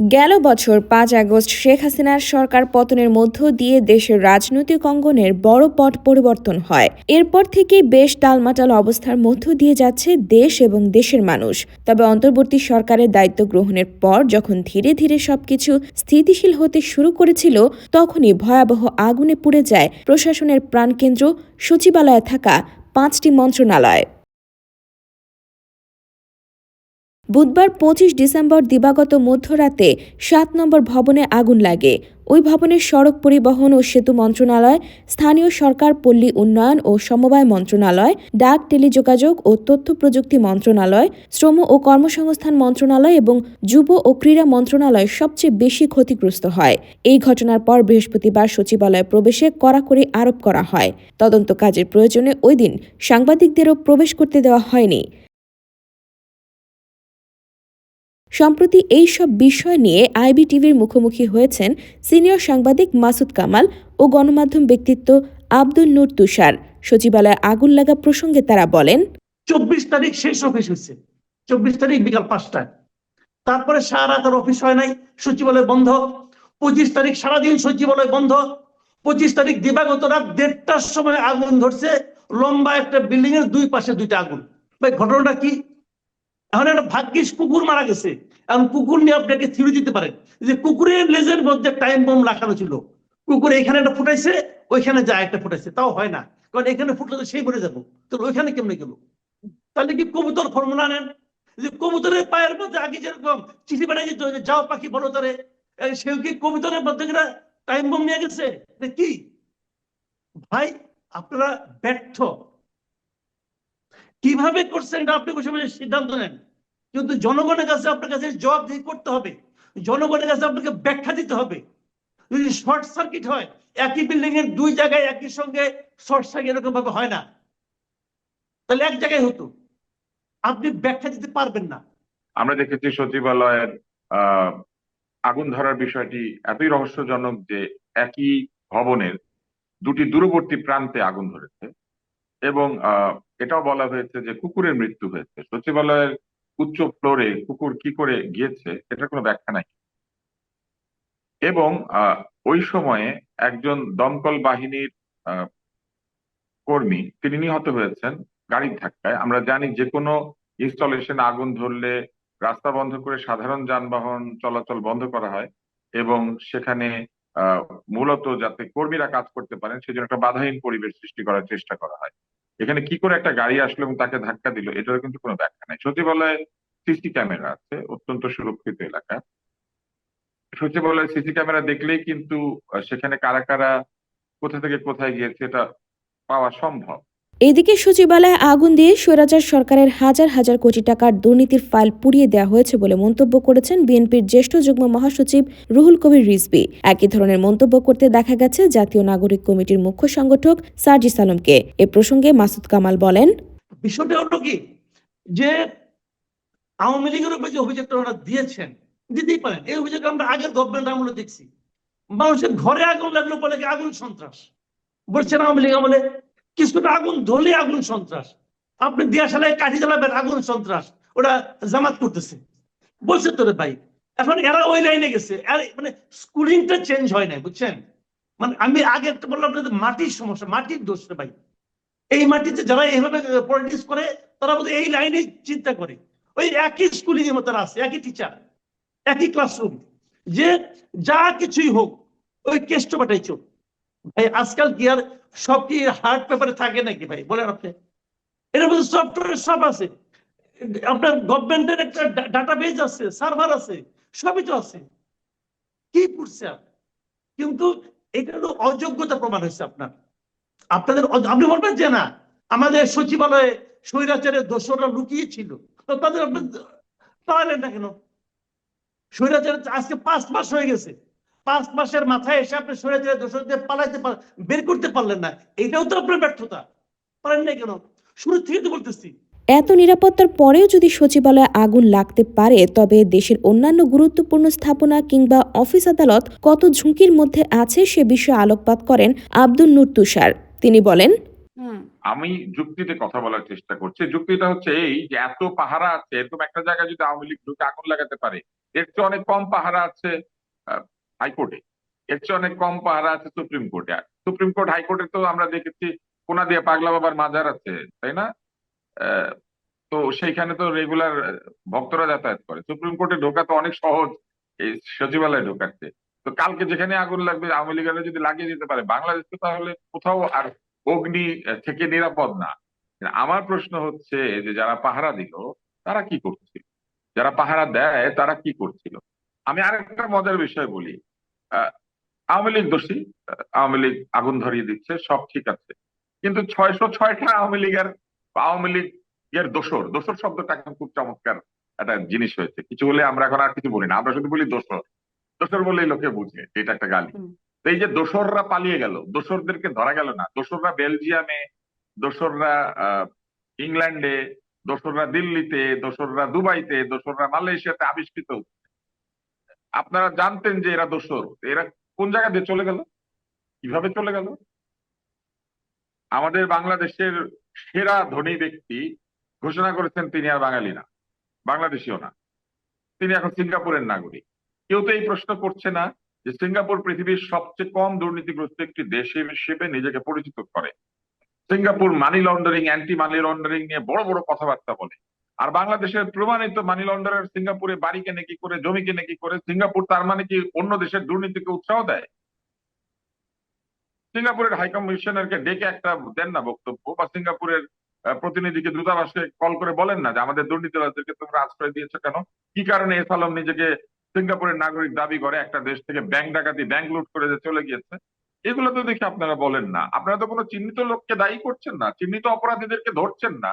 গেল বছর পাঁচ আগস্ট শেখ হাসিনার সরকার পতনের মধ্য দিয়ে দেশের রাজনৈতিক অঙ্গনের বড় পট পরিবর্তন হয়। এরপর থেকেই বেশ টালমাটাল অবস্থার মধ্য দিয়ে যাচ্ছে দেশ এবং দেশের মানুষ। তবে অন্তর্বর্তী সরকারের দায়িত্ব গ্রহণের পর যখন ধীরে ধীরে সবকিছু স্থিতিশীল হতে শুরু করেছিল, তখনই ভয়াবহ আগুনে পুড়ে যায় প্রশাসনের প্রাণকেন্দ্র, সচিবালয়ে থাকা পাঁচটি মন্ত্রণালয়। বুধবার পঁচিশ ডিসেম্বর দিবাগত মধ্যরাতে সাত নম্বর ভবনে আগুন লাগে। ওই ভবনের সড়ক পরিবহন ও সেতু মন্ত্রণালয়, স্থানীয় সরকার পল্লী উন্নয়ন ও সমবায় মন্ত্রণালয়, ডাক, টেলিযোগাযোগ ও তথ্য প্রযুক্তি মন্ত্রণালয়, শ্রম ও কর্মসংস্থান মন্ত্রণালয় এবং যুব ও ক্রীড়া মন্ত্রণালয় সবচেয়ে বেশি ক্ষতিগ্রস্ত হয়। এই ঘটনার পর বৃহস্পতিবার সচিবালয়ে প্রবেশে কড়াকড়ি আরোপ করা হয়। তদন্ত কাজের প্রয়োজনে ওই দিন সাংবাদিকদেরও প্রবেশ করতে দেওয়া হয়নি। সম্প্রতি এই সব বিষয় নিয়ে আইবিটিভির মুখোমুখি হয়েছেন সিনিয়র সাংবাদিক মাসুদ কামাল ও গণমাধ্যম ব্যক্তিত্ব আব্দুল নূর তুষার। সচিবালয়ে আগুন লাগা প্রসঙ্গে তারা বলেন, চব্বিশ তারিখ শেষ অফিস হয়েছে। চব্বিশ তারিখ বিকাল পাঁচটায়। তারপরে সারা রাত আর অফিস হয় নাই, সচিবালয় বন্ধ। পঁচিশ তারিখ সারাদিন সচিবালয় বন্ধ। পঁচিশ তারিখ দিবাগত রাত দেড়টার সময় আগুন ধরছে। লম্বা একটা বিল্ডিং এর দুই পাশে দুইটা আগুন। ভাই, ঘটনাটা কি? এখন একটা ভাগ্যিস কুকুর মারা গেছে। এখন কুকুর নিয়ে আপনাকে থিরে দিতে পারেন যে কুকুরের লেজের মধ্যে টাইম বোম লাগানো ছিল। কুকুর এখানে একটা ফুটাইছে, ওইখানে যায় একটা ফুটাইছে। তাও হয় না। কারণ এখানে ফুটলে সেই মরে যাব। তো ওইখানে কেমনে গেল? তাহলে কি কবুতর ফর্মুলা নেন? যে কবুতরের পায়ের মধ্যে আগে যেরকম চিঠি বানাই যেত যে যাও পাখি বলো তারে সেও কি কবুতরের মধ্যে টাইম বোম নিয়ে গেছে? কি? ভাই, আপনারা ব্যর্থ। কীভাবে করছেন এটা আপনি বসে বসে সিদ্ধান্ত নেন। কিন্তু জনগণের কাছে আপনার কাছে জবাবদিহি করতে হবে। জনগণের কাছে আপনাকে ব্যাখ্যা দিতে হবে। যদি শর্ট সার্কিট হয়, একই বিল্ডিং এর দুই জায়গায় একই সঙ্গে শর্ট সার্কিট এরকম ভাবে হয় না। তাহলে এক জায়গায় হতো। আপনি ব্যাখ্যা দিতে পারবেন না। আমরা দেখেছি সচিবালয়ের আগুন ধরার বিষয়টি এতই রহস্যজনক যে একই ভবনের দুটি দূরবর্তী প্রান্তে আগুন ধরেছে। এবং এটাও বলা হয়েছে যে কুকুরের মৃত্যু হয়েছে। সচিবালয়ের উচ্চ ফ্লোরে কুকুর কি করে গিয়েছে এটার কোনো ব্যাখ্যা নাই। এবং ওই সময়ে একজন দমকল বাহিনীর কর্মী, তিনি নিহত হয়েছেন গাড়ির ধাক্কায়। আমরা জানি যে কোনো ইনস্টলেশন আগুন ধরলে রাস্তা বন্ধ করে সাধারণ যানবাহন চলাচল বন্ধ করা হয় এবং সেখানে মূলত যাতে কর্মীরা কাজ করতে পারেন, সেজন্য একটা বাধাহীন পরিবেশ সৃষ্টি করার চেষ্টা করা হয়। এখানে কি করে একটা গাড়ি আসলো এবং তাকে ধাক্কা দিল এটার কিন্তু কোনো ব্যাখ্যা নাই। সচিবালয়ে সিসি ক্যামেরা আছে, অত্যন্ত সুরক্ষিত এলাকা। সচিবালয়ে সিসি ক্যামেরা দেখলেই কিন্তু সেখানে কারা কারা, কোথা থেকে কোথায় গিয়েছে, এটা পাওয়া সম্ভব। এদিকে সচিবালয়ে আগুন দিয়ে স্বৈরাচার সরকারের হাজার হাজার কোটি টাকার দুর্নীতির ফাইল পুড়িয়ে দেওয়া হয়েছে বলে মন্তব্য করেছেন বিএনপির জ্যেষ্ঠ যুগ্ম মহাসচিব রুহুল কবির রিজভী। একই ধরনের মন্তব্য করতে দেখা গেছে জাতীয় নাগরিক কমিটির মুখ্য সংগঠক সার্জিস আলমকে। এ প্রসঙ্গে মাসুদ কামাল বলেন, বিষয়টা হলো কি? যে আওয়ামী লীগের উপরে যে অভিযোগটা ওনারা দিয়েছেন, দিতেই পারেন। এই অভিযোগ আমরা আগের গভর্নমেন্ট আমলে দেখছি। মানুষের ঘরে আগুন লাগল বলে আগুন সন্ত্রাস? বলছেন আওয়ামী লীগ আমলে কিছুটা আগুন ধরলে আগুন সন্ত্রাস। আপনি দিয়াশালায় কাঠি জ্বালাবেন, আগুন সন্ত্রাস। ওরা জামাত করতেছে। বলছে তোরে ভাই, এখন এরা ওই লাইনে গেছে। মানে স্কুলিংটা চেঞ্জ হয় নাই, বুঝছেন? মানে আমি আগে একটা বললাম আপনাদের মাটির সমস্যা, মাটির দোষ রে ভাই। এই মাটিতে যারা এইভাবে পলিটিক্স করে, তারা বোধহয় এই লাইনে চিন্তা করে। ওই একই স্কুলিং এর মতো আছে, একই টিচার একই ক্লাসরুম যে যা কিছুই হোক, ওই কেষ্ট পাঠাই চোখ ভাই আজকাল কি আর সব কি হার্ড পেপারে থাকে নাকি ভাই? বলেন আপনি। এর মধ্যে সফটওয়্যার সব আছে। আপনার গভর্নমেন্টের একটা ডাটাবেজ আছে সার্ভার আছে, সবই তো আছে। কি করছে? কিন্তু এটা হলো অযোগ্যতা প্রমাণ হয়েছে আপনার। আপনাদের আপনি বলবেন যে না, আমাদের সচিবালয়ে স্বৈরাচারের দোষরা লুকিয়ে ছিল তো তাদের আপনি পালালেন না কেন? স্বৈরাচারের আজকে পাঁচ মাস হয়ে গেছে। পাঁচ মাসের মাথায় এসে আপনি স্বৈরাচারের দোষরদের পালাইতে বের করতে পারলেন না। এটাও তো আপনার ব্যর্থতা। পারেন না কেন? শুরু থেকে তো বলতেছি। এত নিরাপত্তার পরেও যদি সচিবালয়ে আগুন লাগতে পারে তবে দেশের অন্যান্য গুরুত্বপূর্ণ স্থাপনা কিংবা অফিস আদালত কত ঝুঁকির মধ্যে আছে সে বিষয়ে আলোকপাত করেন আব্দুল নূর তুষার। তিনি বলেন আমি যুক্তিতে কথা বলার চেষ্টা করছি। যুক্তিটা হচ্ছে এই যে এত পাহারা আছে এরকম একটা জায়গায় যদি আওয়ামী লীগ ঢুকে আগুন লাগাতে পারে এর চেয়ে অনেক কম পাহারা আছে। হাইকোর্টে। এর চেয়ে অনেক কম পাহারা আছে সুপ্রিম কোর্টে। সুপ্রিম কোর্ট হাইকোর্টে তো আমরা দেখেছি কোনা দিয়ে পাগলা বাবার মাজার আছে, তাই না? তো সেইখানে তো রেগুলার ভক্তরা যাতায়াত করে। সুপ্রিম কোর্টে ঢোকা তো অনেক সহজ, এই সচিবালয়ে ঢোকাচ্ছে। তো কালকে যেখানে আগুন লাগবে, আওয়ামী লীগেরা যদি লাগিয়ে দিতে পারে, বাংলাদেশ তো তাহলে কোথাও আর অগ্নি থেকে নিরাপদ না। আমার প্রশ্ন হচ্ছে যে যারা পাহারা দিল, তারা কি করছিল? যারা পাহারা দেয়, তারা কি করছিল? আমি আরেকটা মজার বিষয় বলি। আওয়ামী লীগ দোষী আওয়ামী লীগ আগুন ধরিয়ে দিচ্ছে সব ঠিক আছে। কিন্তু ছয়শো ছয়টা আওয়ামী লীগের আওয়ামী লীগের দোসর দোসর শব্দটা এখন খুব চমৎকার একটা জিনিস হয়েছে। কিছু হলে আমরা এখন আর কিছু বলি না আমরা শুধু বলি দোসর দোসর বলেই লোকে বুঝে এটা একটা গালি। তো এই যে দোসররা পালিয়ে গেল দোসরদেরকে ধরা গেল না। দোসররা বেলজিয়ামে দোসররা আহ, ইংল্যান্ডে দোসররা দিল্লিতে দোসররা দুবাইতে দোসররা মালয়েশিয়াতে আবিষ্কৃত। হচ্ছে। আপনারা জানতেন যে এরা দোসর এরা কোন জায়গা দিয়ে চলে গেল? কীভাবে চলে গেল? আমাদের বাংলাদেশের সেরা ধনী ব্যক্তি ঘোষণা করেছেন তিনি আর বাঙালি না, বাংলাদেশিও না। তিনি এখন সিঙ্গাপুরের নাগরিক। কেউ তো এই প্রশ্ন করছে না যে সিঙ্গাপুর পৃথিবীর সবচেয়ে কম দুর্নীতিগ্রস্ত একটি দেশ হিসেবে নিজেকে পরিচিত করে। Singapore money laundering, anti money laundering নিয়ে বড় বড় কথাবার্তা বলে। আর বাংলাদেশের প্রমাণিত মানি লন্ডারের সিঙ্গাপুরে বাড়ি কেনে কি করে জমি কেনে কি করে, সিঙ্গাপুর তার মানে কি অন্য দেশের দুর্নীতিকে উৎসাহ দেয়? সিঙ্গাপুরের হাই কমিশনারকে ডেকে একটা দেন না বক্তব্য, বা সিঙ্গাপুরের প্রতিনিধিকে দূতাবাসে কল করে বলেন না যে আমাদের দুর্নীতিবাজদেরকে তোমরা আশ্রয় দিয়েছ কেন? কি কারণে এস আলম নিজেকে সিঙ্গাপুরের নাগরিক দাবি করে একটা দেশ থেকে ব্যাংক ডাকাতি, ব্যাংক লুট করে যে চলে গিয়েছে? এগুলো তো দেখে আপনারা বলেন না। আপনারা তো কোনো চিহ্নিত লোককে দায়ী করছেন না, চিহ্নিত অপরাধীদেরকে ধরছেন না।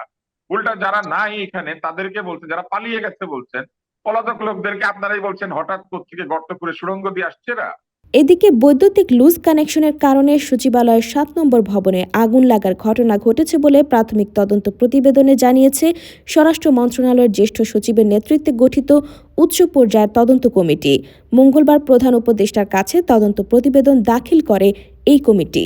উল্টা যারা নাই এখানে, তাদেরকে বলছেন যারা পালিয়ে গেছে বলছেন, পলাতক লোকদেরকে আপনারাই বলছেন, হঠাৎ থেকে গর্ত করে সুড়ঙ্গ দিয়ে আসছে এরা। এদিকে বৈদ্যুতিক লুজ কানেকশনের কারণে সচিবালয়ের সাত নম্বর ভবনে আগুন লাগার ঘটনা ঘটেছে বলে প্রাথমিক তদন্ত প্রতিবেদনে জানিয়েছে স্বরাষ্ট্র মন্ত্রণালয়ের জ্যেষ্ঠ সচিবের নেতৃত্বে গঠিত উচ্চ পর্যায়ের তদন্ত কমিটি। মঙ্গলবার প্রধান উপদেষ্টার কাছে তদন্ত প্রতিবেদন দাখিল করে এই কমিটি।